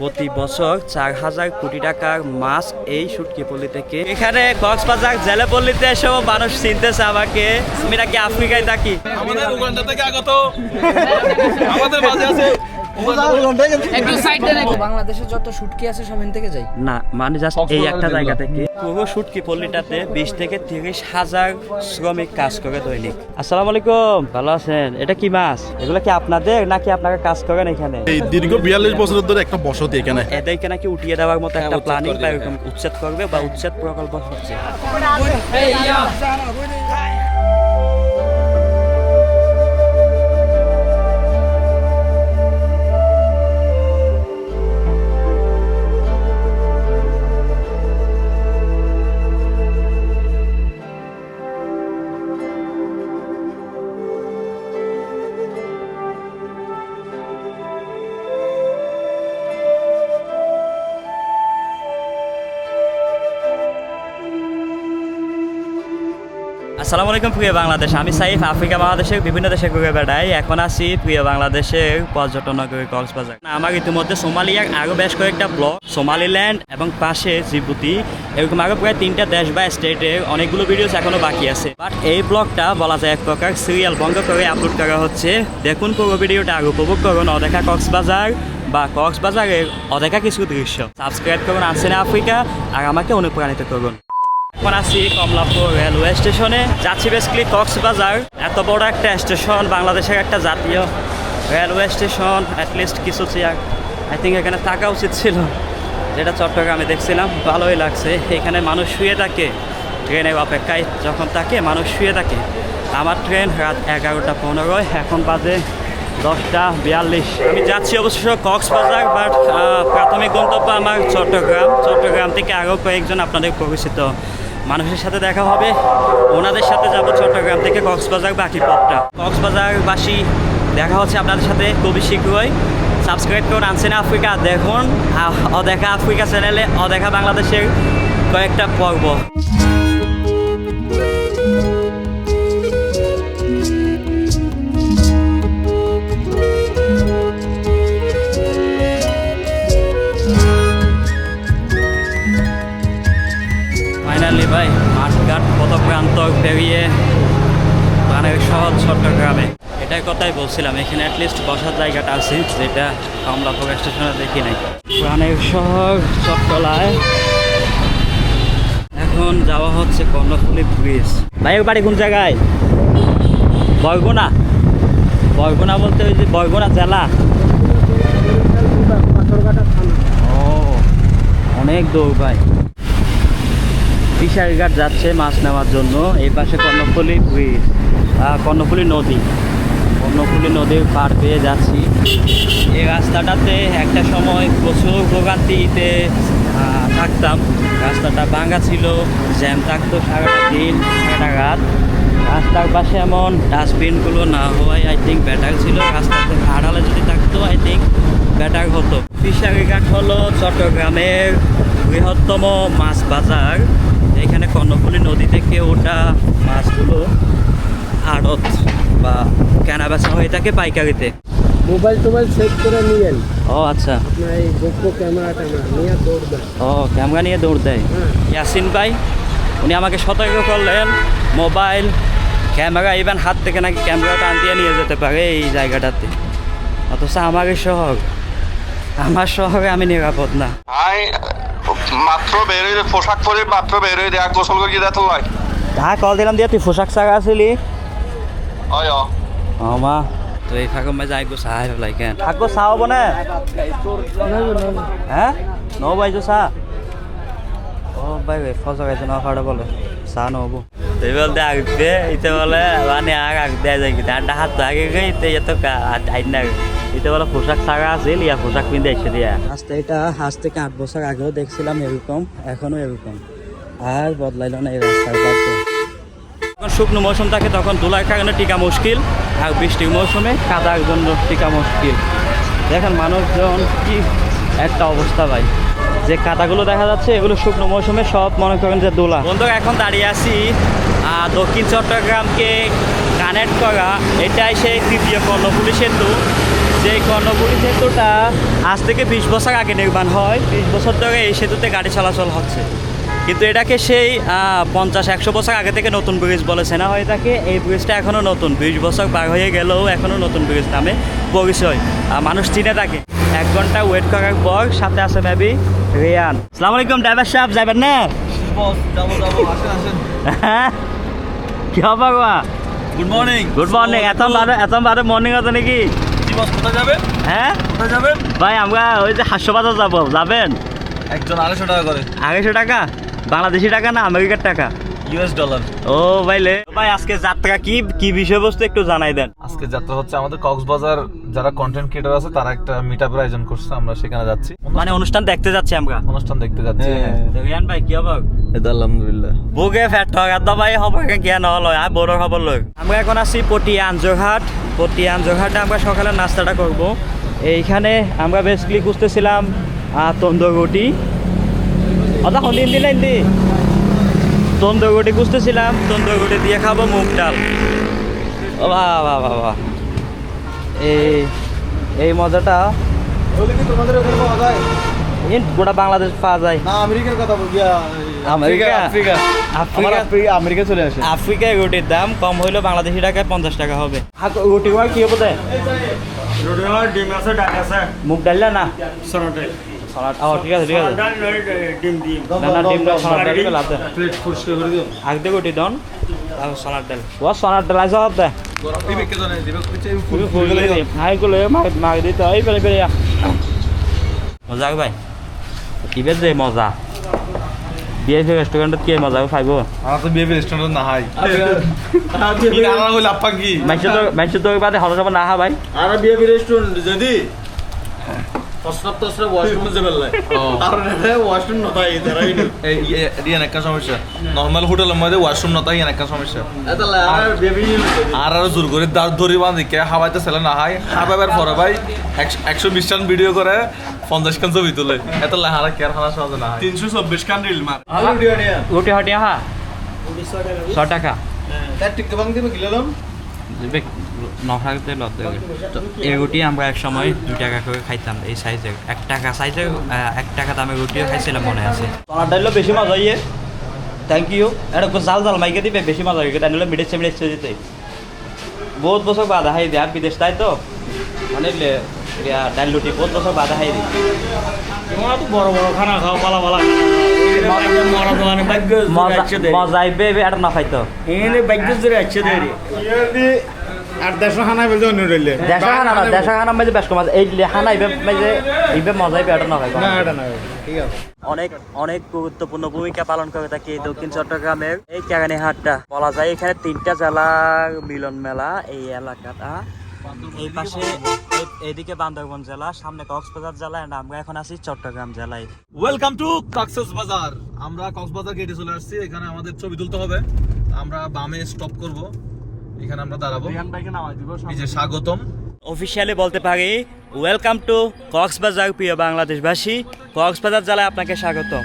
প্রতি বছর চার হাজার কোটি টাকার মাছ এই সুটকিপল্লি থেকে। এখানে কক্সবাজার জেলেপল্লিতে এসব মানুষ চিনতেছে আমাকে। আমি নাকি আফ্রিকায় থাকি। আমাদের থেকে আগত। আমাদের মাঝে আছে একটু সাইডে রেখো বাংলাদেশে যত শুটকি আছে সব থেকে যাই। না মানে জাস্ট এই একটা জায়গা থেকে। পুরো সুটকি পল্লীটাতে বিশ থেকে তিরিশ হাজার শ্রমিক কাজ করে দৈনিক। আসসালামু আলাইকুম। ভালো আছেন? এটা কি মাছ? এগুলো কি আপনাদের নাকি আপনারা কাজ করেন এখানে? এই দীর্ঘ বিয়াল্লিশ বছর ধরে একটা বসতি এখানে। এদেরকে নাকি উঠিয়ে দেওয়ার মতো একটা প্ল্যানিং বা এরকম উচ্ছেদ করবে বা উচ্ছেদ প্রকল্প হচ্ছে। আসসালামু আলাইকুম, প্রিয় বাংলাদেশ। আমি সাইফ, আফ্রিকা মহাদেশের বিভিন্ন দেশে ঘুরে বেড়াই। এখন আছি প্রিয় বাংলাদেশের পর্যটন কক্সবাজার। আমার ইতিমধ্যে সোমালিয়ার আরও বেশ কয়েকটা ব্লক সোমালিল্যান্ড এবং পাশে জিবুতি। এরকম আরও প্রায় তিনটা দেশ বা স্টেটের অনেকগুলো ভিডিওস এখনও বাকি আছে। বাট এই ব্লগটা বলা যায় এক প্রকার সিরিয়াল বন্ধ করে আপলোড করা হচ্ছে। দেখুন পুরো ভিডিওটা আরও উপভোগ করুন অদেখা কক্সবাজার বা কক্সবাজারের অদেখা কিছু দৃশ্য। সাবস্ক্রাইব করুন আসেন আফ্রিকা আর আমাকে অনুপ্রাণিত করুন। এখন আছি কমলাপুর রেলওয়ে স্টেশনে। যাচ্ছি বেসিক্যালি কক্সবাজার। এত বড় একটা স্টেশন, বাংলাদেশের একটা জাতীয় রেলওয়ে স্টেশন অ্যাটলিস্ট কিছু চেয়ার। আই থিঙ্ক এখানে থাকা উচিত ছিল, যেটা চট্টগ্রামে দেখছিলাম। ভালোই লাগছে। এখানে মানুষ শুয়ে থাকে, ট্রেনের অপেক্ষায় যখন থাকে, মানুষ শুয়ে থাকে। আমার ট্রেন রাত এগারোটা পনেরোয়, এখন বাজে দশটা বিয়াল্লিশ। আমি যাচ্ছি অবশ্য কক্সবাজার বাট প্রাথমিক গন্তব্য আমার চট্টগ্রাম। চট্টগ্রাম থেকে আরও কয়েকজন আপনাদের পরিচিত। মানুষের সাথে দেখা হবে। ওনাদের সাথে যাব চট্টগ্রাম থেকে কক্সবাজার বাকি পথটা। কক্সবাজারবাসী, দেখা হচ্ছে আপনাদের সাথে কবি শীঘ্রই। সাবস্ক্রাইব করুন আনসেন আফ্রিকা, দেখুন অদেখা আফ্রিকা চ্যানেলে অদেখা বাংলাদেশের কয়েকটা পর্ব। ফাইনালি ভাই, মাঠঘাট কত প্রান্ত পেরিয়ে প্রাণের শহর চট্টগ্রামে এটাই কথাই বলছিলাম, এখানে অ্যাটলিস্ট বসার জায়গাটা আছে, যেটা কমলাপুর স্টেশনে দেখি নাই। প্রাণের শহর চট্টলায়। এখন যাওয়া হচ্ছে কর্ণফুলি ব্রিজ ভাইয়ের বাড়ি কোন জায়গায়? বরগুনা? বরগুনা বলতে ওই যে বরগুনা জেলা। ও, অনেক দৌড় ভাই। ফিশারিঘাট যাচ্ছে মাছ নেওয়ার জন্য। এই পাশে কর্ণফুলি কর্ণফুলি নদী। কর্ণফুলি নদীর পার পেয়ে যাচ্ছি। এই রাস্তাটাতে একটা সময় প্রচুর ভোগান্তিতে থাকতাম। রাস্তাটা ভাঙা ছিল, জ্যাম থাকতো সারাটা দিন, সারাটা রাত। রাস্তার পাশে এমন ডাস্টবিনগুলো না হওয়ায় আই থিঙ্ক বেটার ছিল। রাস্তাতে আড়ালে যদি থাকতো আই থিঙ্ক বেটার হতো। ফিশারিঘাট হলো চট্টগ্রামের বৃহত্তম মাছ বাজার। এখানে কর্ণফুলী নদী থেকে ওটা মাছগুলো আড়ত বা কেনা বেচা হয়ে থাকে পাইকারিতে। মোবাইল টোবাইল সেট করে নিয়েন। ও আচ্ছা। আপনার এই গোপ্রো ক্যামেরা ট্যামেরা নিয়ে দৌড় ও ক্যামেরা নিয়ে দৌড় দেয়। হ্যাঁ। ইয়াসিন ভাই উনি আমাকে সতর্ক করলেন মোবাইল ক্যামেরা ইভেন হাত থেকে নাকি ক্যামেরাটা আনতে নিয়ে যেতে পারে এই জায়গাটাতে। অথচ আমারই শহর। আমার শহরে আমি নিরাপদ না। মাত্র বের হইলে পোশাক পরে মাত্র বের হইলে আর গোসল করে দেখো ভাই হ্যাঁ কল দিলাম দিয়ে তুই পোশাক চাকা আসলি অয় মা। তো এই ফাঁকে মই যাই গো চাহ পেলাই কেন? থাকব চাহ হ'ব নে। হ্যাঁ? নহ'ব চাহ। ও ভাই ফজর আছে না ফাড়া বলে। চাহ নহ'ব। তুই বলতে আগতে ইতে বলে মানে আগ আগ দেয় যাই কিন্তু আড্ডা হাত আগে গই তে এত আইন না ইতে বলে পোশাক ছাগা আছিল ইয়া পোশাক পিন্ধে এসে দিয়া। আজকে এটা আজ থেকে আট বছর আগেও দেখছিলাম এরকম এখনও এরকম। আর বদলাইল না এই রাস্তার পাশে যখন শুকনো মৌসুম থাকে তখন দোলার কারণে টিকা মুশকিল আর বৃষ্টির মৌসুমে কাদার জন্য টিকা মুশকিল। দেখেন মানুষজন কি একটা অবস্থা ভাই। যে কাদাগুলো দেখা যাচ্ছে, এগুলো শুকনো মৌসুমে সব মনে করেন যে দোলা। বন্ধু এখন দাঁড়িয়ে আছি দক্ষিণ চট্টগ্রামকে কানেক্ট করা। এটাই সেই তৃতীয় কর্ণফুলি সেতু। যে কর্ণপুরী সেতুটা আজ থেকে বিশ বছর আগে নির্মাণ হয়। বিশ বছর ধরে এই সেতুতে গাড়ি চলাচল হচ্ছে। কিন্তু এটাকে সেই পঞ্চাশ, একশো বছর আগে থেকে নতুন ব্রিজ বলেছে না হয়ে থাকে এই ব্রিজটা এখনও নতুন। বিশ বছর পার হয়ে গেলেও এখনও নতুন ব্রিজ নামে পরিচয়। মানুষ চিনে থাকে এক ঘণ্টা ওয়েট করার পর সাথে আছে মেবি রিয়ান। সালাম আলাইকুম ড্রাইভার সাহেব যাবেন না? হ্যাঁ? কি হবে গো গুড মর্নিং গুড মর্নিং এত বারে এত বারে মর্নিং আছে নাকি? হ্যাঁ? কোথায় যাবেন ভাই আমরা ওই যে হাস্যবাজার যাব যাবেন? একজন আড়াইশো টাকা করে। আড়াইশো টাকা? বাংলাদেশি টাকা না আমেরিকার টাকা? ইউএস ডলার ও ভাইলে ভাই আজকে যাত্রা কি? কি বিষয়বস্তু একটু জানাই দেন। আজকে যাত্রা হচ্ছে আমাদের কক্সবাজার যারা কন্টেন্ট ক্রিয়েটর আছে তারা একটা মিট আপের আয়োজন করছে আমরা সেখানে যাচ্ছি। মানে অনুষ্ঠান দেখতে যাচ্ছি আমরা। অনুষ্ঠান দেখতে যাচ্ছি রিয়ান ভাই কি হবে এটা আলহামদুলিল্লাহ। বুকে ফেট ঠগাত ভাই হবে জ্ঞান হলো আর বড় খবর লই আমরা এখন আছি আমরা সকালে নাস্তাটা করব। এইখানে আমরা বেসিক্যালি খুঁজতেছিলাম তন্দুর রুটি। অদা হলিন হিন্দি তন্দুর রুটি খুঁজতেছিলাম তন্দুর দিয়ে খাব মুগ ডাল। ও বাহ বাহ বাহ বাহ। এই এই মজাটা তোমাদের ওখানে পাওয়া যায়? গোটা বাংলাদেশ পাওয়া যায়। না আমেরিকার কথা বলছি America? Africa Africa. Africa America চলে আসে। আফ্রিকায় রুটির দাম কম হইলেও বাংলাদেশি টাকায় পঞ্চাশ টাকা হবে। রুটি কি হবে ডিম আছে ডাল আছে। মুগ ডাল না? সরটে। ও ঠিক আছে ঠিক আছে। ডিম ডিম। না না ডিম ডাল সালাদ ডাল করে লাভ দেয় প্লেট পরিষ্কার করে দিও। আগ দিয়ে রুটি দন। তারপর সালাদ ডাল। ও সালাদ ডাল আছে পেলে মজা ভাই। যে মজা। বিএফ রেস্টুরেন্টত কি মজা খাইব? আমার তো বিয়ে রেস্টুরেন্ট না হাই কি রান্না হইল আপা কি মাইছে তো মাইছে তো হলো যাব না হা ভাই। আর বিয়ে রেস্টুরেন্ট যদি প্রস্তাব প্রস্তাব ওয়াশরুমে যাবে লাই। কারণ এটা ওয়াশরুম নতাই তারাই এই একটা সমস্যা। নর্মাল হোটেলের মধ্যে ওয়াশরুম না তাই একটা সমস্যা আর আর আর জোর করে দাঁত ধরি বাঁধি কে হাওয়াইতে ছেলে না হাই। হাবাইবার পরে ভাই একশো- বিশ টান ভিডিও করে পঞ্চাশ খান ছবি তুলে। এত লাহারা কেয়ার খানা সহজে না হয় তিনশো চব্বিশ কান রিল মার। রুটি হটি হা? ছ টাকা। তার টিকে বাং দিবে কিলাম নখাতে লত তো এই রুটি আমরা এক সময় দুই টাকা করে খাইতাম এই সাইজের এক টাকা সাইজের আহ, এক টাকা দামে রুটিও খাইছিলাম মনে আছে। সোনার ডাইল বেশি মজা ইয়ে। থ্যাংক ইউ এটা জাল জাল মাইকে দিবে বেশি মজা হয়ে তাই নিলে মিডেছে মিডেছে দিতে। বহুত বছর বাধা হাই দেয় বিদেশ তাই তো? মানে লে- ডাইল রুটি বহুত বছর বাধা হাই দিই তোমরা তো বড় বড় খানা খাও পালা পালা। মজা দে আইবে এটা না খাইতো। এনে ভাগ্য জোরে আছে দে রে আর খানা বেজে অন্য রইলে দেশা খানা না দেশা মাঝে বেশ কম আছে এই লেখানা ইবে মাঝে ইবে মজা ইবে না খাই না এটা না ঠিক আছে। অনেক অনেক গুরুত্বপূর্ণ ভূমিকা পালন করে থাকে দক্ষিণ চট্টগ্রামের এই ক্যাগানি হাটটা। বলা যায় এখানে তিনটা জেলার মিলন মেলা এই এলাকাটা এই পাশে এইদিকে বান্দরবন জেলা সামনে কক্সবাজার জেলা and আমরা এখন আছি চট্টগ্রাম জেলায়। ওয়েলকাম টু কক্সেস বাজার আমরা কক্সবাজার গেটে চলে আসছি এখানে আমাদের ছবি তুলতে হবে। আমরা বামে স্টপ করব। এখানে আমরা দাঁড়াবো। এই যে স্বাগতম। অফিসিয়ালি বলতে পারি ওয়েলকাম টু কক্সবাজার প্রিয় বাংলাদেশবাসী। কক্সবাজার জেলায় আপনাকে স্বাগতম।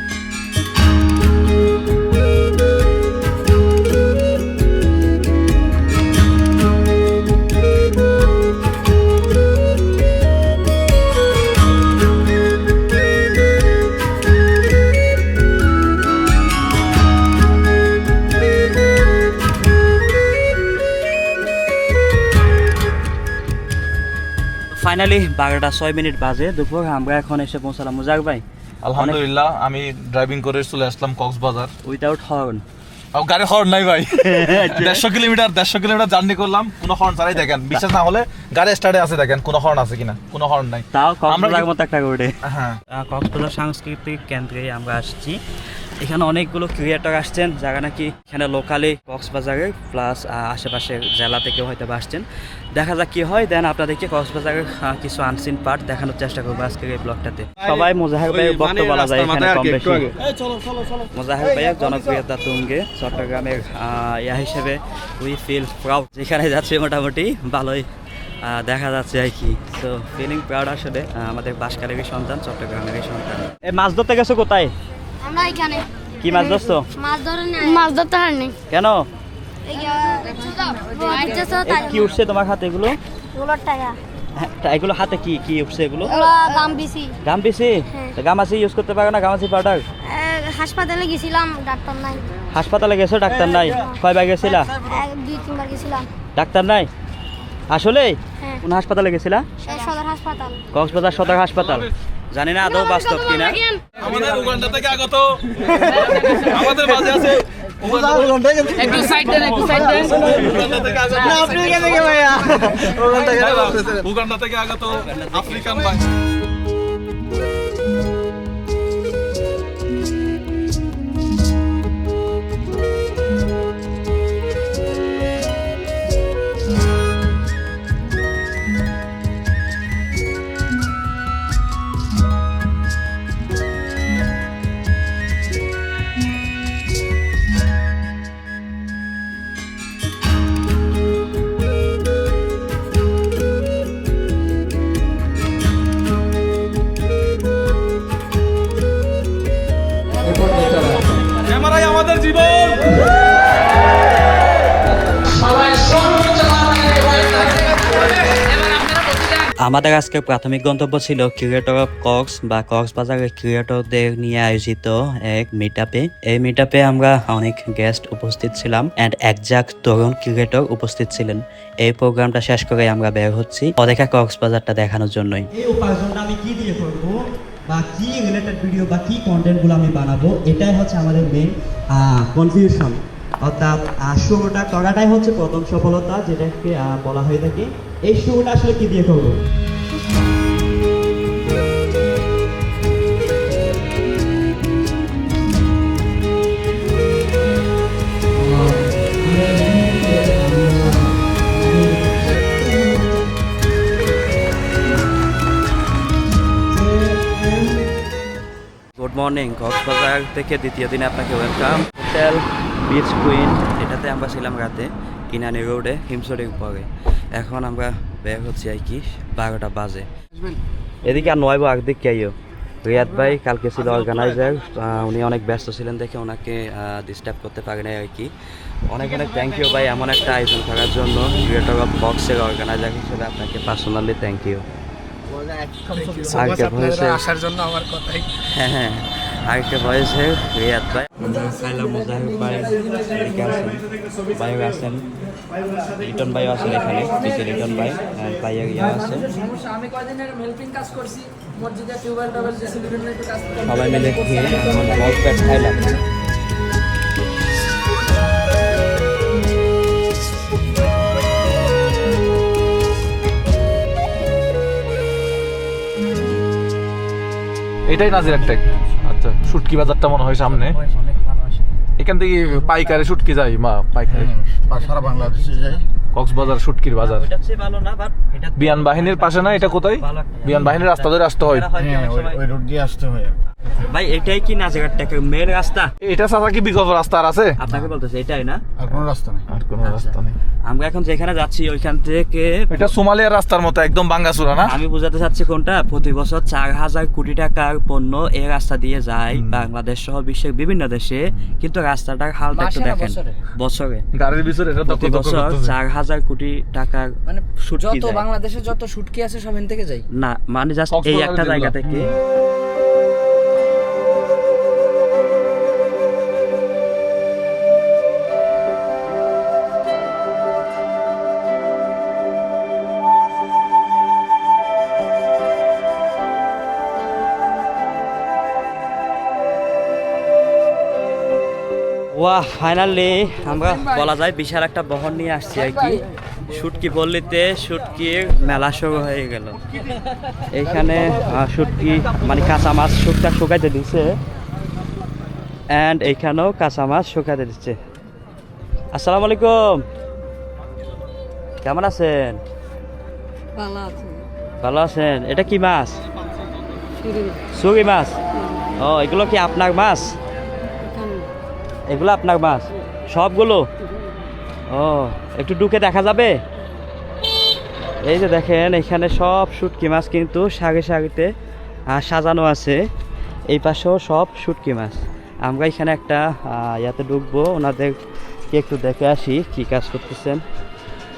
ফাইনালি বারোটা ছয় মিনিট বাজে দুপুর আমরা এখন এসে পৌঁছালাম মুজাক ভাই। আলহামদুলিল্লাহ আমি ড্রাইভিং করে চলে আসলাম কক্সবাজার। উইদাউট হর্ন আর গাড়ি হর্ন নাই ভাই। দেড়শো কিলোমিটার দেড়শো কিলোমিটার জার্নি করলাম কোনো হর্ন ছাড়াই দেখেন। বিশ্বাস না হলে গাড়ি স্টার্টে আছে দেখেন কোনো হর্ন আছে কিনা কোনো হর্ন নাই। তাও আমরা কক্সবাজার মতো একটা করে হ্যাঁ। কক্সবাজার সাংস্কৃতিক কেন্দ্রে আমরা আসছি। এখানে অনেকগুলো ক্রিয়েটর আসছেন যারা নাকি এখানে লোকালি কক্সবাজারে প্লাস আশেপাশের জেলা থেকেও হয়তো আসছেন। দেখা যাক কি হয় দেন আপনাদেরকে কক্সবাজারের কিছু আনসিন পার্ট দেখানোর চেষ্টা করব আজকের এই ব্লগটাতে সবাই মোজাহের ভাইয়ের বক্তব্য বলা যায় এখানে কম বেশি। মোজাহের ভাইয়ের জনপ্রিয়তা তুঙ্গে চট্টগ্রামের আহ, ইয়া হিসেবে উই ফিল প্রাউড যেখানে যাচ্ছে মোটামুটি ভালোই দেখা যাচ্ছে আর কি। তো ফিলিং প্রাউড আসলে আমাদের বাসকালেরই সন্তান চট্টগ্রামেরই সন্তান। এ মাছ ধরতে গেছো কোথায়? আমরা এখানে। কি মাছ ধরছো? মাছ ধরে মাছ ধরতে হারনি কেন? এ, কি উঠছে তোমার হাতে এগুলো? টাকা। হ্যাঁ, এগুলো হাতে কি কি উঠছে এগুলো? ওরা দাম বেশি গাম বেশি হ্যাঁ। ইউজ করতে পারো না গামাসি পাউডার হাসপাতালে গেছিলাম ডাক্তার নাই। হাসপাতালে গেছো ডাক্তার নাই? কয়বার গেছিলা? দুই তিনবার গেছিলাম। ডাক্তার নাই? আসলে হ্যাঁ। কোন হাসপাতালে গেছিলা? সদর হাসপাতাল। কক্সবাজার সদর হাসপাতাল। জানি না আদৌ বাস্তব কিনা। আমাদের উগান্ডা থেকে আগত। আমাদের মাঝে আছে। একটু সাইড দেন একটু সাইড দেন। উগান্ডা থেকে আগত। উগান্ডা থেকে আগত। আফ্রিকান ভাই আমাদের আজকে প্রাথমিক গন্তব্য ছিল ক্রিয়েটর অফ কক্স বা কক্সবাজারের ক্রিয়েটরদের নিয়ে আয়োজিত এক মিট এই মিট আমরা অনেক গেস্ট উপস্থিত ছিলাম অ্যান্ড একজাক তরুণ ক্রিয়েটর উপস্থিত ছিলেন। এই প্রোগ্রামটা শেষ করে আমরা বের হচ্ছি অদেখা কক্সবাজারটা দেখানোর জন্যই। এই উপার্জনটা আমি কি দিয়ে বা কি রিলেটেড ভিডিও বা কি কন্টেন্টগুলো আমি বানাবো এটাই হচ্ছে আমাদের মেন কনফিউশন অর্থাৎ শুরুটা করাটাই হচ্ছে প্রথম সফলতা, যেটাকে বলা হয়ে থাকে। এই শুরুটা আসলে কি দিয়ে করব? গুড মর্নিং কক্সবাজার থেকে দ্বিতীয় দিনে আপনাকে ওয়েলকাম হোটেল বিচ কুইন এটাতে আমরা ছিলাম রাতে ইনানি রোডে হিমসরির উপরে। এখন আমরা বের হচ্ছি আর কি বারোটা বাজে। এদিকে আর নয় বাগ দিক আইও। রিয়াদ ভাই কালকে ছিল অর্গানাইজার উনি অনেক ব্যস্ত ছিলেন দেখে ওনাকে ডিস্টার্ব করতে পারে নাই আর কি। অনেক অনেক থ্যাংক ইউ ভাই এমন একটা আয়োজন করার জন্য ক্রিয়েটর অফ বক্সের অর্গানাইজার হিসেবে আপনাকে পার্সোনালি থ্যাংক ইউ আসার জন্য আমার কথাই। হ্যাঁ হ্যাঁ। আরেকটা ভয়েসে রিয়াদ ভাই। সাইলা মুজাহিদ ভাই এদিকে আছেন ভাইও আছেন রিটন ভাইও আছেন এখানে পিছে রিটন ভাই আর ভাইয়ের ইয়া আছে। আমি কয়দিনের হেল্পিং কাজ করছি মসজিদে টিউবওয়েল টোবেল দিয়েছি বিভিন্ন কাজ সবাই মিলে খেয়ে প্যাট খাইলাম এটাই নাজির একটা শুটকি বাজারটা মনে হয় সামনে। এখান থেকে পাইকারে শুটকি যাই মা পাইকারে। সারা বাংলাদেশে যাই কক্সবাজার শুটকির বাজার। বিয়ান বাহিনীর পাশে না এটা কোথায়? বিয়ান বাহিনীর রাস্তা ধরে আসতে হয়। হ্যাঁ ওই রোড দিয়ে আসতে হয় ভাই এটাই কি নাজিঘাট থেকে মেন রাস্তা? এটা ছাড়া কি বিকল্প রাস্তা আর আছে? আপনাকে বলতেছে এটাই না? আর কোনো রাস্তা নেই। আর কোনো রাস্তা নেই। আমরা এখন যেখানে যাচ্ছি ওইখান থেকে এটা সোমালিয়ার রাস্তার মতো একদম বাঙ্গাসুরা না? আমি বোঝাতে চাচ্ছি কোনটা? প্রতি বছর চার হাজার কোটি টাকার পণ্য এই রাস্তা দিয়ে যায়। বাংলাদেশ সহ বিশ্বের বিভিন্ন দেশে। কিন্তু রাস্তাটার হালটা একটু দেখেন। বছরে? গাড়ির ভিতরে এটা প্রতি বছর চার হাজার কোটি টাকার মানে যত বাংলাদেশে যত শুটকি আছে সব এখান থেকে যাই না মানে জাস্ট এই একটা জায়গা থেকে ওয়াহ ফাইনালি আমরা বলা যায় বিশাল একটা বহন নিয়ে আসছি আর কি। শুটকি বললিতে শুটকির মেলা শুরু হয়ে গেল। এইখানে শুটকি মানে কাঁচা মাছ শুকটা শুকাইতে দিচ্ছে অ্যান্ড এইখানেও কাঁচা মাছ শুকাইতে দিচ্ছে। আসসালামু আলাইকুম। কেমন আছেন? ভালো আছেন? এটা কি মাছ? সুগি মাছ। ও এগুলো কি আপনার মাছ? এগুলো আপনার মাছ? সবগুলো? ও একটু ঢুকে দেখা যাবে? এই যে দেখেন এখানে সব শুটকি মাছ কিন্তু সারিতে আহ, সাজানো আছে। এই পাশেও সব শুটকি মাছ। আমরা এখানে একটা ইয়াতে ঢুকবো ওনাদেরকে একটু দেখে আসি কি কাজ করতেছেন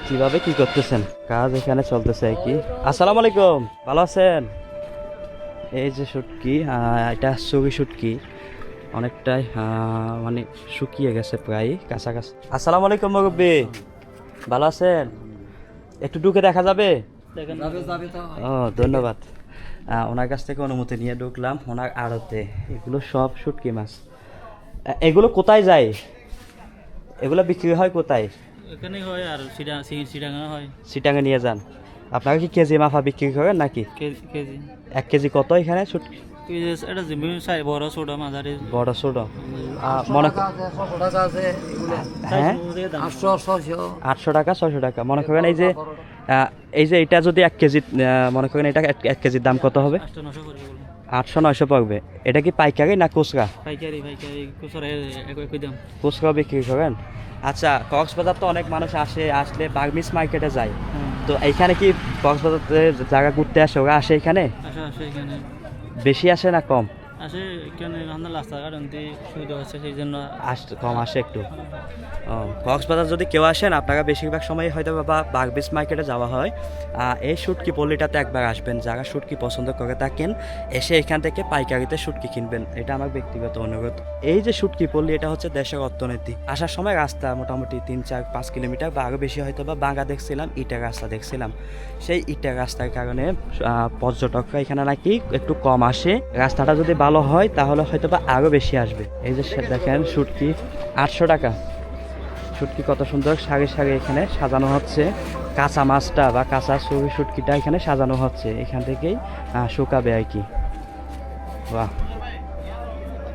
কীভাবে কি করতেছেন। কাজ এখানে চলতেছে আর কি। আসসালামু আলাইকুম ভালো আছেন? এই যে শুটকি এটা সুগি শুটকি। অনেকটাই মানে শুকিয়ে গেছে প্রায় কাছাকাছি। আসসালামু আলাইকুম মুরব্বী। ভালো আছেন? একটু ঢুকে দেখা যাবে? ও ধন্যবাদ। ওনার কাছ থেকে অনুমতি নিয়ে ঢুকলাম ওনার আড়তে। এগুলো সব শুটকি মাছ। এগুলো কোথায় যায়? এগুলো বিক্রি হয় কোথায়? এখানে হয় আর সিডা সিডাঙ্গা হয়। সিটাঙে নিয়ে যান। আপনারা কি কেজি মাফা বিক্রি করেন নাকি? কেজি। এক কেজি কত এখানে শুটকি এটা জিমি সাই বড় ছোট মাঝারি। বড় ছোট? মনে হ্যাঁ? আটশো টাকা ছয়শো টাকা। মনে করেন এই যে এই যে এটা যদি এক কেজি মনে করেন এটা এক- কেজির দাম কত হবে? আটশো নয়শো পড়বে। এটা কি পাইকারি না খুচরা? পাইকারি পাইকারি। কুসরে একই দাম। খুচরা বিক্রি করেন? আচ্ছা কক্সবাজার তো অনেক মানুষ আসে আসলে বাগমিস মার্কেটে যায়। তো এইখানে কি কক্সবাজারে জায়গা ঘুরতে আসে? ওরা আসে এখানে? আসে আসে এখানে। বেশি আসে না কম? আসে আনতে সুবিধা হচ্ছে, সেই জন্য আসতে কম আসে একটু। ও, কক্সবাজার যদি কেউ আসেন, আপনারা বেশিরভাগ সময় হয়তো বা বাগবিস মার্কেটে যাওয়া হয়। এই শুটকি পল্লিটাতে একবার আসবেন, যারা শুটকি পছন্দ করে থাকেন, এসে এখান থেকে পাইকারিতে শুটকি কিনবেন। এটা আমার ব্যক্তিগত অনুরোধ। এই যে শুটকি পল্লী, এটা হচ্ছে দেশের অর্থনীতি। আসার সময় রাস্তা মোটামুটি তিন, চার, পাঁচ কিলোমিটার বা আরও বেশি হয়তো বা বাঙ্গা দেখছিলাম, ইটের রাস্তা দেখছিলাম। সেই ইটের রাস্তার কারণে পর্যটকরা এখানে নাকি একটু কম আসে। রাস্তাটা যদি ভালো হয় তাহলে হয়তো বা আরও বেশি আসবে। এই যে দেখেন শুটকি আটশো টাকা। শুটকি কত সুন্দর সারি সারি এখানে সাজানো হচ্ছে। কাঁচা মাছটা বা কাঁচা শুটকিটা এখানে সাজানো হচ্ছে। এখান থেকেই শুকাবে আর কি। বাহ।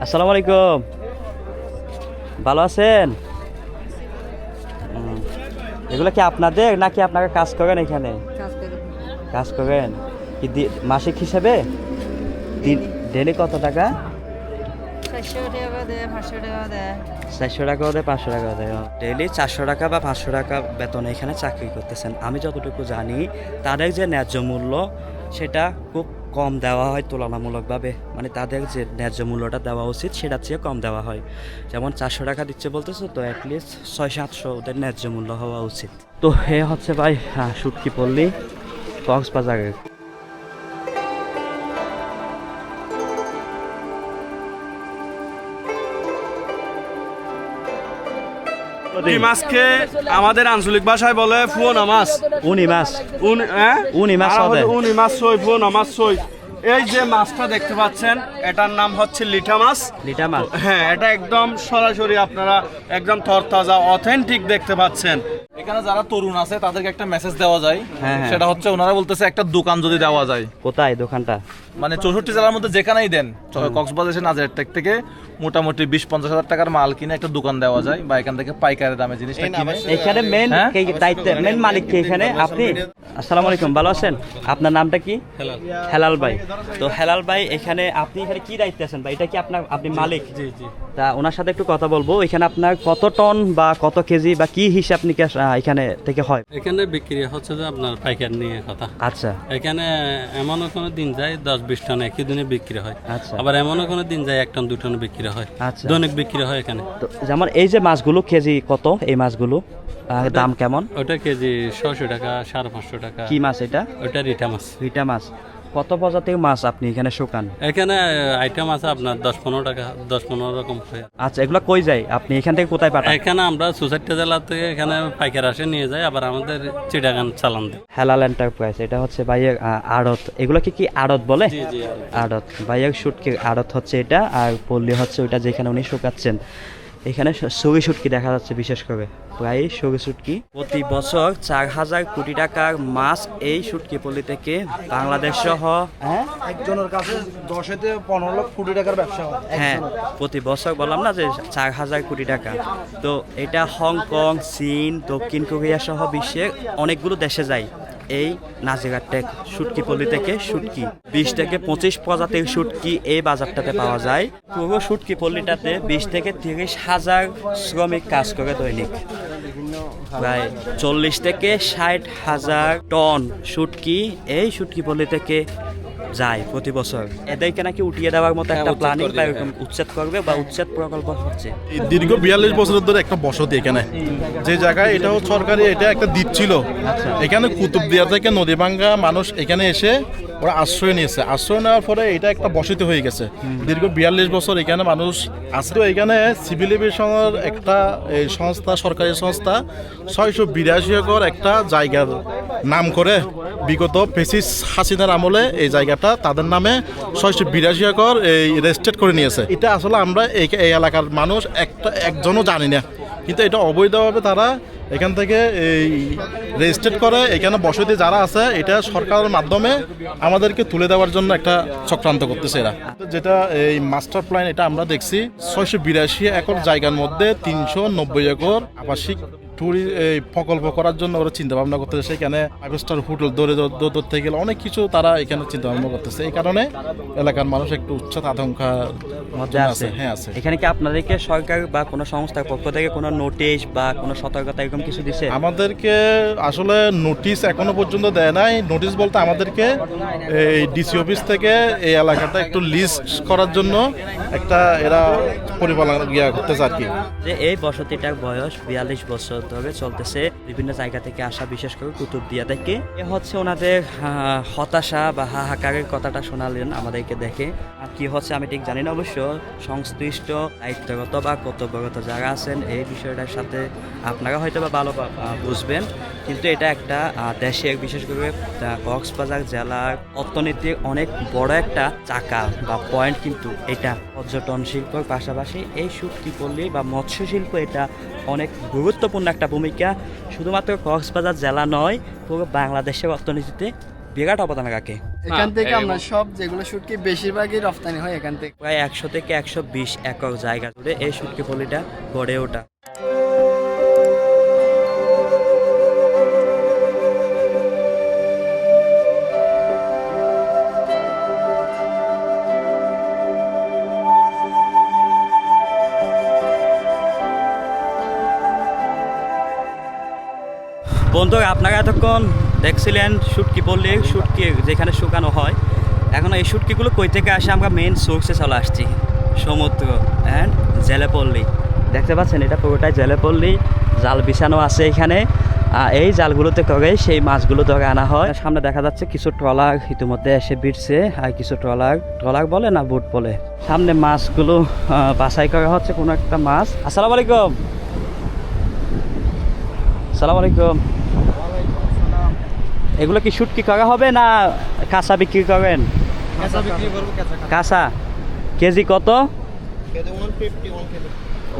আসসালামু আলাইকুম। ভালো আছেন? এগুলো কি আপনাদের নাকি আপনারা কাজ করেন এখানে? কাজ করেন? কি মাসিক হিসেবে? দিন ডেলি কত টাকা? চারশো টাকা দেয় পাঁচশো টাকা দেয়। চারশো টাকাও দেয় পাঁচশো টাকাও দেয়। ডেইলি চারশো টাকা বা পাঁচশো টাকা বেতন এখানে চাকরি করতেছেন। আমি যতটুকু জানি তাদের যে ন্যায্য মূল্য সেটা খুব কম দেওয়া হয় তুলনামূলকভাবে। মানে তাদের যে ন্যায্য মূল্যটা দেওয়া উচিত সেটার চেয়ে কম দেওয়া হয়। যেমন চারশো টাকা দিচ্ছে বলতেছো তো অ্যাটলিস্ট ছয় সাতশো ওদের ন্যায্য মূল্য হওয়া উচিত। তো হে হচ্ছে ভাই হ্যাঁ সুটকি পল্লী কক্সবাজারের এই মাছকে আমাদের আঞ্চলিক ভাষায় বলে ফুয়না মাছ। উনি মাছ। উনি হ্যাঁ? উনি মাছ উনি মাছ সই ফুয়না মাছ সই। এই যে মাছটা দেখতে পাচ্ছেন এটার নাম হচ্ছে লিঠা মাছ। লিটা মাছ। হ্যাঁ এটা একদম সরাসরি আপনারা একদম তরতাজা অথেন্টিক দেখতে পাচ্ছেন। এখানে যারা তরুণ আছে তাদেরকে একটা মেসেজ দেওয়া যায়। হ্যাঁ, হ্যাঁ। সেটা হচ্ছে ওনারা বলতেছে একটা দোকান যদি দেওয়া যায়। কোথায় দোকানটা? মানে চৌষট্টি জেলার মধ্যে যেখানেই দেন কক্সবাজার এসে নাজারের টেক থেকে মোটামুটি বিশ পঞ্চাশ হাজার টাকার মাল কিনে একটা দোকান দেওয়া যায় বা এখান থেকে পাইকারি দামে জিনিসটা কিনে। এখানে মেন হ্যাঁ? দায়িত্ব মেন মালিক কে এখানে? আপনি? আসসালামু আলাইকুম ভালো আছেন? আপনার নামটা কি? হেলাল। ভাই। তো হেলাল ভাই এখানে আপনি এখানে কি দায়িত্বে আছেন ভাই? এটা কি আপনার আপনি মালিক? জি জি। তা ওনার সাথে একটু কথা বলব। এখানে আপনার কত টন বা কত কেজি বা কি হিসাব নিকাশ এখানে থেকে হয়? এখানে বিক্রি হচ্ছে যে আপনার পাইকার নিয়ে কথা। আচ্ছা। এখানে এমনও কোনো দিন যায় দশ বিশ টন একই দিনে বিক্রি হয়। আচ্ছা। আবার এমনও কোনো দিন যায় এক টন দু টন বিক্রি হয়। আচ্ছা। দৈনিক বিক্রি হয় এখানে। তো যেমন এই যে মাছগুলো কেজি কত? এই মাছগুলো দাম কেমন? ওটা কেজি ছশো টাকা সাড়ে পাঁচশো টাকা। কি মাছ এটা? ওটা রিটা মাছ। রিটা মাছ। কত প্রজাতির মাছ আপনি এখানে শুকান? এখানে আইটেম আছে আপনার দশ পনেরো টাকা দশ পনেরো রকম আচ্ছা এগুলো কই যায়? আপনি এখান থেকে কোথায় পাঠান? এখানে আমরা সোসাইটি জেলা থেকে এখানে পাইকার আসে নিয়ে যাই আবার আমাদের চিটাগান চালান দেয়। হেলাল এন্টারপ্রাইজ এটা হচ্ছে ভাইয়ের আড়ত। এগুলো কি কি আড়ত বলে? আড়ত। ভাইয়ের শুটকি আড়ত হচ্ছে এটা আর পল্লী হচ্ছে ওইটা যেখানে উনি শুকাচ্ছেন। এখানে সরি সুটকি দেখা যাচ্ছে বিশেষ করে। প্রায় সরি সুটকি। প্রতি বছর চার হাজার কোটি টাকার মাছ এই সুটকি পল্লী থেকে বাংলাদেশ সহ হ্যাঁ? একজনের কাছে দশেতে পনেরো লক্ষ কোটি টাকার ব্যবসা হয়। হ্যাঁ প্রতি বছর বললাম না যে চার হাজার কোটি টাকা। তো এটা হংকং চীন দক্ষিণ কোরিয়া সহ বিশ্বের অনেকগুলো দেশে যায়। এই নাজিরার টেক পল্লি থেকে শুটকি। বিশ থেকে পঁচিশ প্রজাতির শুটকি এই বাজারটাতে পাওয়া যায়। পুরো শুটকি পল্লিটাতে বিশ থেকে তিরিশ হাজার শ্রমিক কাজ করে দৈনিক। প্রায় চল্লিশ থেকে ষাট হাজার টন শুটকি এই শুটকি পল্লি থেকে যায় প্রতি বছর। এদেরকে নাকি উঠিয়ে দেওয়ার মতো একটা প্ল্যানিং বা এরকম উচ্ছেদ করবে বা উচ্ছেদ প্রকল্প হচ্ছে। দীর্ঘ বিয়াল্লিশ বছরের ধরে একটা বসতি এখানে। যে জায়গায় এটাও সরকারি এটা একটা দ্বীপ ছিল। এখানে কুতুবদিয়া থেকে নদীভাঙ্গা মানুষ এখানে এসে ওরা আশ্রয় নিয়েছে। আশ্রয় নেওয়ার পরে এটা একটা বসতি হয়ে গেছে। দীর্ঘ বিয়াল্লিশ বছর এখানে মানুষ আছে তো এখানে সিভিল এভিয়েশনের একটা এই সংস্থা সরকারি সংস্থা ছয়শো বিরাশি একর একটা জায়গার নাম করে বিগত ফেসিস হাসিনার আমলে এই জায়গাটা তাদের নামে ছয়শো বিরাশি একর এই রেজিস্ট্রেট করে নিয়েছে। এটা আসলে আমরা এই এলাকার মানুষ একটা একজনও জানি না। কিন্তু এটা অবৈধভাবে তারা এখান থেকে এই রেজিস্ট্রেট করে, এখানে বসতি যারা আছে, এটা সরকারের মাধ্যমে আমাদেরকে তুলে দেওয়ার জন্য একটা চক্রান্ত করতেছে এরা। যেটা এই মাস্টার প্ল্যান এটা আমরা দেখছি, ছয়শো বিরাশি একর জায়গার মধ্যে তিনশো নব্বই একর আবাসিক টুরি এই প্রকল্প করার জন্য ওরা চিন্তা ভাবনা করতেছে। সেখানে ফাইভ স্টার হোটেল দৌড়ে ধরতে গেলে অনেক কিছু তারা এখানে চিন্তা ভাবনা করতেছে। এই কারণে এলাকার মানুষ একটু উচ্ছ্বাস আতঙ্কা মধ্যে আছে। হ্যাঁ আছে। এখানে কি আপনাদেরকে সরকার বা কোনো সংস্থার পক্ষ থেকে কোনো নোটিশ বা কোনো সতর্কতা এরকম কিছু দিছে? আমাদেরকে আসলে নোটিশ এখনও পর্যন্ত দেয় নাই। নোটিশ বলতে আমাদেরকে এই ডিসি অফিস থেকে এই এলাকাটা একটু লিস্ট করার জন্য একটা এরা পরিপালনা ইয়া করতেছে আর কি। যে এই বসতিটার বয়স বিয়াল্লিশ বছর। ধরে চলতেছে বিভিন্ন জায়গা থেকে আসা, বিশেষ করে কুতুবদিয়া থেকে এ হচ্ছে ওনাদের হতাশা বা হাহাকারের কথাটা শোনালেন আমাদেরকে দেখে। আর কি হচ্ছে আমি ঠিক জানি না অবশ্য, সংশ্লিষ্ট দায়িত্বগত বা কর্তব্যগত যারা আছেন, এই বিষয়টার সাথে আপনারা হয়তো বা ভালো বুঝবেন। কিন্তু এটা একটা দেশের, বিশেষ করে কক্সবাজার জেলার অর্থনীতির অনেক বড় একটা চাকা বা পয়েন্ট কিন্তু এটা। পর্যটন শিল্পর পাশাপাশি এই সুক্তি পল্লী বা মৎস্য শিল্প এটা অনেক গুরুত্বপূর্ণ একটা ভূমিকা। শুধুমাত্র কক্সবাজার জেলা নয় পুরো বাংলাদেশের অর্থনীতিতে বিরাট অবদান রাখে। এখান থেকে আমরা সব যেগুলো শুটকি বেশিরভাগই রপ্তানি হয় এখান থেকে। প্রায় একশো থেকে একশো বিশ একক জায়গা জুড়ে এই সুটকি পলিটা গড়ে ওঠা। বন্ধুরা আপনারা এতক্ষণ দেখছিলেন শুটকি বললে শুটকি যেখানে শুকানো হয়। এখন এই শুটকিগুলো কই থেকে আসে আমরা মেন সোর্সে চলে আসছি, সমুদ্র অ্যান্ড জেলেপল্লি দেখতে পাচ্ছেন, এটা পুরোটাই জেলেপল্লি জাল বিছানো আছে এখানে। এই জালগুলোতে করে সেই মাছগুলো ধরে আনা হয়। সামনে দেখা যাচ্ছে কিছু ট্রলার ইতিমধ্যে এসে বিটছে আর কিছু ট্রলার ট্রলার বলে না বুট বলে? সামনে মাছগুলো বাছাই করা হচ্ছে কোনো একটা মাছ। আসসালামু আলাইকুম। আসসালামু আলাইকুম। এগুলো কি শুটকি করা হবে না কাঁচা বিক্রি করেন? কাঁচা কেজি কত?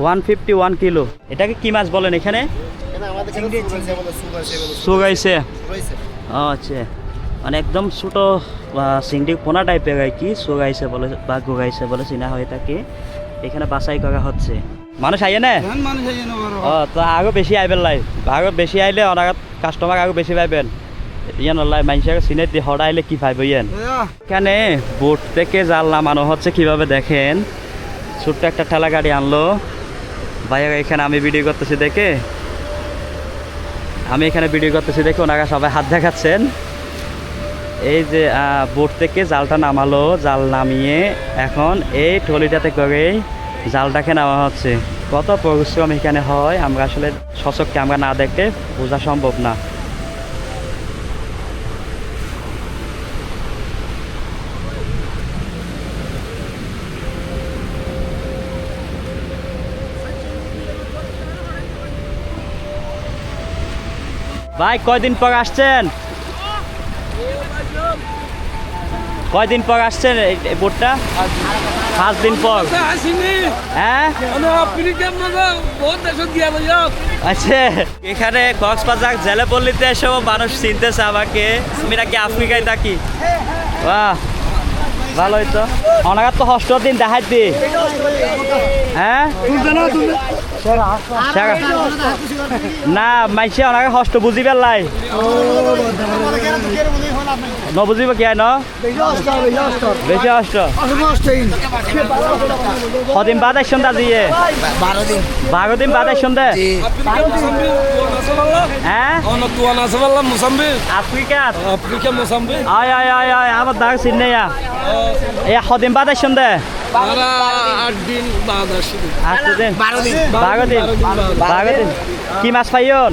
ওয়ান ফিফটি ওয়ান কিলো এটাকে কি মাছ বলেন এখানে? সুগাইছে ও আচ্ছা। মানে একদম ছোটো সিংড়ি পোনা টাইপের আর কি সুগাইছে বলে বা গুগাইছে বলে চিনা হয়ে থাকে এখানে বাছাই করা হচ্ছে। মানুষ আইয়ে না? ও তো আরও বেশি আইবেন লাই। আরও বেশি আইলে অনাগত কাস্টমার আরও বেশি পাইবেন। ইয়ান মানুষের চিনে দিয়ে হড়া আইলে কি পাইব ইয়ান? এখানে বোট থেকে জাল নামানো হচ্ছে কীভাবে দেখেন? ছোট্ট একটা ঠেলা গাড়ি আনলো। ভাইয়া এখানে আমি ভিডিও করতেছি দেখে? আমি এখানে ভিডিও করতেছি দেখে ওনারা সবাই হাত দেখাচ্ছেন। এই যে বোট থেকে জালটা নামালো জাল নামিয়ে এখন এই ট্রলিটাতে করেই জালটাকে নেওয়া হচ্ছে। কত পরিশ্রম এখানে হয় আমরা আসলে সচককে আমরা না দেখে বোঝা সম্ভব না। ভাই কয়দিন পর আসছেন? কয়দিন পর আসছেন এই বোটটা? পাঁচ দিন পর। হ্যাঁ? আচ্ছা। এখানে কক্সবাজার জেলেপল্লিতে এসেও মানুষ চিনতেছে আমাকে। আমি নাকি আফ্রিকায় থাকি বাহ ভালোই তো। অনাগার তো ষষ্ঠ দিন দেখাই দি। হ্যাঁ? না মাইছে ওনাকে হষ্ট বুঝি পেলাই। ন বুঝিব কি ন? বেশি হষ্ট কদিন বাদ আসছেন দা দিয়ে বারো দিন বাদ আসছেন দে হ্যাঁ আফ্রিকা আফ্রিকা মোসাম্বি আয় আয় আয় আয় আমার দাগ চিনে এই কদিন বাদ আসছেন দে আট দিন বাদ আসি আটটা দিন। বারো দিন। বারো দিন। বারো দিন। কি মাছ পাইয়ন?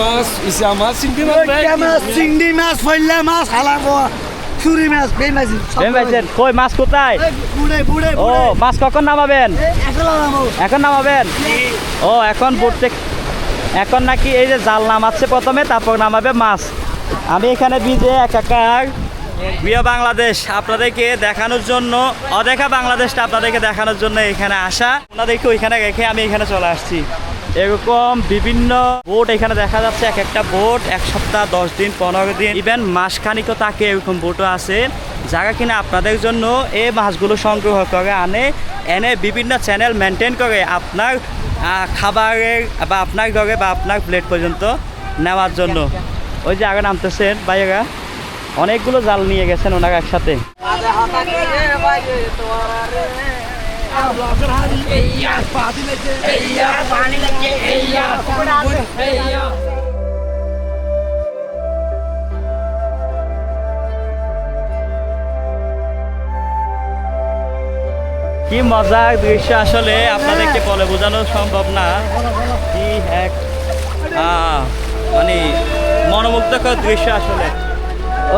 মাছ ইসা মাছ চিংড়ি মাছ চিংড়ি মাছ ফইলা মাছ হালা চুরি মাছ বেই মাছ। কই মাছ কোথায়? বুড়ে বুড়ে ও মাছ কখন নামাবেন? এখন নামাবেন? ও এখন বুটতে এখন নাকি এই যে জাল নামাচ্ছে প্রথমে তারপর নামাবে মাছ। আমি এখানে বিজে একাকার। প্রিয় বাংলাদেশ আপনাদেরকে দেখানোর জন্য অদেখা বাংলাদেশটা আপনাদেরকে দেখানোর জন্য এখানে আসা। আপনাদেরকে ওইখানে রেখে আমি এখানে চলে আসছি। এরকম বিভিন্ন বোট এখানে দেখা যাচ্ছে, এক একটা বোট এক সপ্তাহ, দশ দিন, পনেরো দিন ইভেন মাসখানিকও থাকে এরকম বোটও আছে। যারা কিনা আপনাদের জন্য এই মাছগুলো সংগ্রহ করে আনে, এনে বিভিন্ন চ্যানেল মেনটেন করে আপনার খাবারের বা আপনার ঘরে বা আপনার প্লেট পর্যন্ত নেওয়ার জন্য। ওই যে আগে নামতেছেন বাইরা অনেকগুলো জাল নিয়ে গেছেন ওনারা একসাথে। কি মজার দৃশ্য আসলে আপনাদেরকে বলে বোঝানো সম্ভব না। কি এক মানে মনোমুগ্ধকর দৃশ্য আসলে।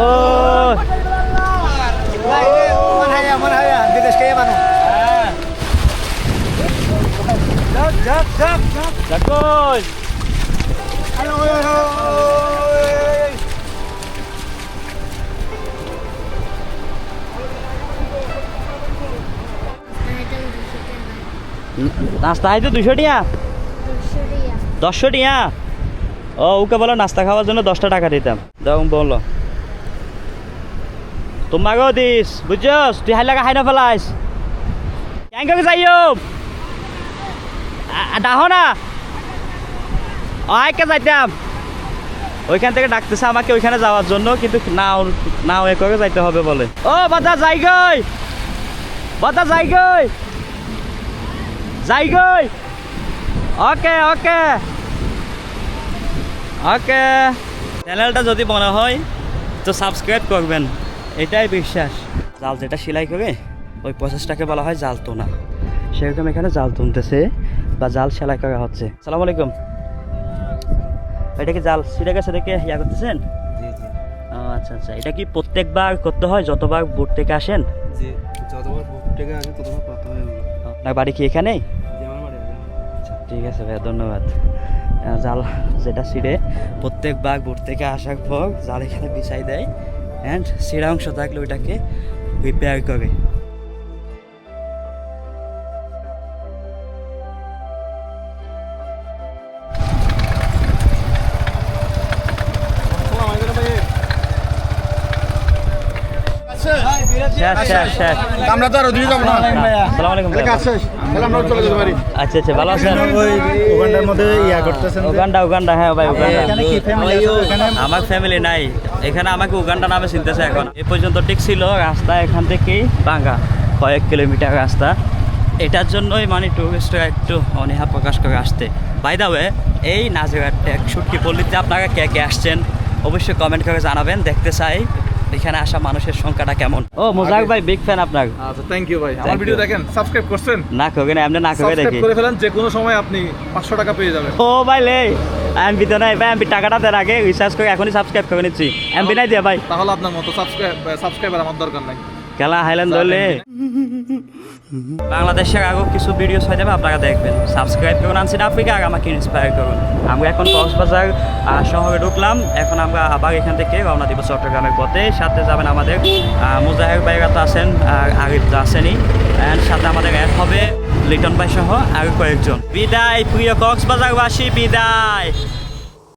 ও হ্যাঁ। দেখুন। নাস্তা হয়তো দুশো টিয়া? দশশো টিয়া? ও, ওকে বলো নাস্তা খাওয়ার জন্য দশটা টাকা দিতাম। দাও, বলো। তোমাকেও দিস, বুঝছস? তুই হাই লাগা হাই না ফেলাইস। কেন যাইও। ডাহ না। আয়কে যাইতাম। ওইখান থেকে ডাকতেছে আমাকে ওইখানে যাওয়ার জন্য, কিন্তু নাও নাও এ করে যাইতে হবে বলে। ও, বাদা যাই গই। বাদা যাই গই। যাই গই। ওকে ওকে। ওকে। চ্যানেলটা যদি মনে হয়, তো সাবস্ক্রাইব করবেন। এটাই বিশ্বাস। জাল যেটা সেলাই করে, ওই প্রসেসটাকে বলা হয় জাল তোনা। সেরকম এখানে জাল তুলতেছে। বা জাল সেলাই করা হচ্ছে। সালাম আলাইকুম। এটা কি জাল ছিঁড়ে গেছে দেখে ইয়া করতেছেন? আচ্ছা আচ্ছা। এটা কি প্রত্যেকবার করতে হয় যতবার বুট থেকে আসেন? যতবার থেকে ততবার হয় আপনার বাড়ি কি এখানেই বাড়ি আচ্ছা ঠিক আছে ভাইয়া ধন্যবাদ। জাল যেটা ছিঁড়ে প্রত্যেকবার বুট থেকে আসার পর জাল এখানে বিছাই দেয়। অ্যান্ড ছিঁড়া অংশ থাকলে ওইটাকে রিপেয়ার করে। আমরা তো আর ওদিকে যাব না। আসসালামু আলাইকুম ভাইয়া। তাহলে আমরা চলে যেতে পারি আচ্ছা আচ্ছা ভালো আছেন? ওখানটার মধ্যে ইয়া করতেছেন উগান্ডা উগান্ডা হ্যাঁ ভাই উগান্ডা। আমার ফ্যামিলি নাই। এখানে আমাকে উগান্ডা নামে চিনতেছে এখন। এ পর্যন্ত ঠিক ছিল রাস্তা এখান থেকেই ভাঙা কয়েক কিলোমিটার রাস্তা। এটার জন্যই মানে টুরিস্টরা একটু অনীহা প্রকাশ করে আসতে। বাই দা ওয়ে এই নাজিরাট টেক শুটকি পল্লীতে আপনারা কে কে আসছেন? অবশ্যই কমেন্ট করে জানাবেন দেখতে চাই। এখানে আসা মানুষের সংখ্যাটা কেমন? ও মোজাক ভাই বিগ ফ্যান আপনার। আচ্ছা থ্যাংক ইউ ভাই। আমার ভিডিও দেখেন সাবস্ক্রাইব করছেন? না করে না আপনি না করে সাবস্ক্রাইব দেখি। করে ফেলেন যে কোনো সময় আপনি পাঁচশো টাকা পেয়ে যাবেন। ও ভাই লে এমবি তো নাই ভাই এমবি টাকাটা দেন আগে রিচার্জ করে এখনই সাবস্ক্রাইব করে নিচ্ছি। এমবি নাই দিয়া ভাই। তাহলে আপনার মতো সাবস্ক্রাইব সাবস্ক্রাইবার আমার দরকার নাই। খেলা হাইল্যান্ড ধরলে। বাংলাদেশের আরও কিছু ভিডিও হয়ে যাবে আপনারা দেখবেন। সাবস্ক্রাইব করুন আনসিন আফ্রিকা আর আমাকে ইন্সপায়ার করুন। আমরা এখন কক্সবাজার শহরে ঢুকলাম। এখন আমরা আবার এখান থেকে রওনা দিব চট্টগ্রামের পথে। সাথে যাবেন আমাদের মুজাহের বাইরা তো আছেন আর আরিফ তো আসেনি অ্যান্ড সাথে আমাদের অ্যাড হবে লিটন ভাই সহ আর কয়েকজন। বিদায় প্রিয় কক্সবাজারবাসী বিদায়।